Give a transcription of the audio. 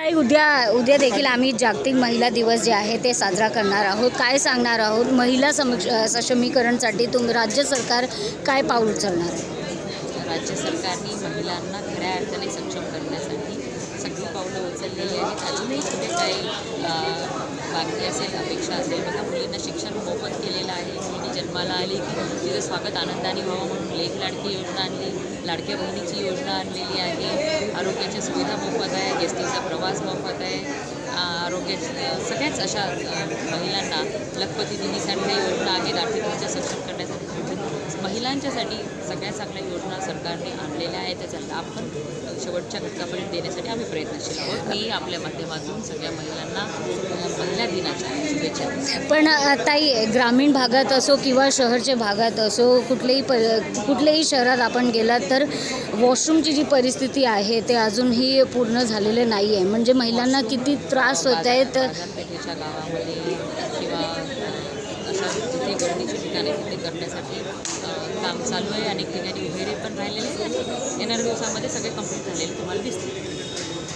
ताई, उद्या उद्या देखील आम्ही जागतिक महिला दिवस जे आहे ते साजरा करणार आहोत. काय सांगणार आहोत? महिला समक्ष सक्षमीकरणसाठी तुम राज्य सरकार काय पाऊल उचलणार? आहे राज्य सरकारने महिलांना खऱ्या अर्थाने सक्षम करण्यासाठी सगळी पावलं उचललेली आहेत. अजूनही कुठे काही बाकी असेल अपेक्षा असेल बघा मुलींना शिक्षण मोफत केलेलं आहे. मुलगी जन्माला आली की तिचं स्वागत आनंदाने व्हावं म्हणून लेख लाडकी योजना आणली लाडक्या बहिणीची योजना आणलेली आहे. आरोग्य सुविधा मोफत आहे एस टीचा प्रवास मोफत आहे आरोग्य सगळ्याच अशा महिलांना लखपती दिनीसारख्या योजना आहेत आर्थिकदृष्ट्या सक्षम करण्यासाठी. म्हणजे महिलांच्यासाठी सगळ्या चांगल्या योजना सरकारने आणलेल्या आहेत त्याचा लाभ पण शेवटच्या घटकापर्यंत देण्यासाठी आम्ही प्रयत्नशील आहोत. मी आपल्या माध्यमातून सगळ्या महिलांना महिला दिनाच्या त्याच्यात पण ताई ग्रामीण भागात असो किंवा शहरच्या भागात असो कुठल्याही प कुठल्याही शहरात आपण गेलात तर वॉशरूमची जी परिस्थिती आहे ते अजूनही पूर्ण झालेले नाही आहे म्हणजे महिलांना किती त्रास होत आहेत बाजारपेठेच्या काम चालू आहे. अनेक ठिकाणी उभेरे पण राहिलेले. येणाऱ्या दिवसामध्ये सगळे कंप्लीट झालेले तुम्हाला दिसते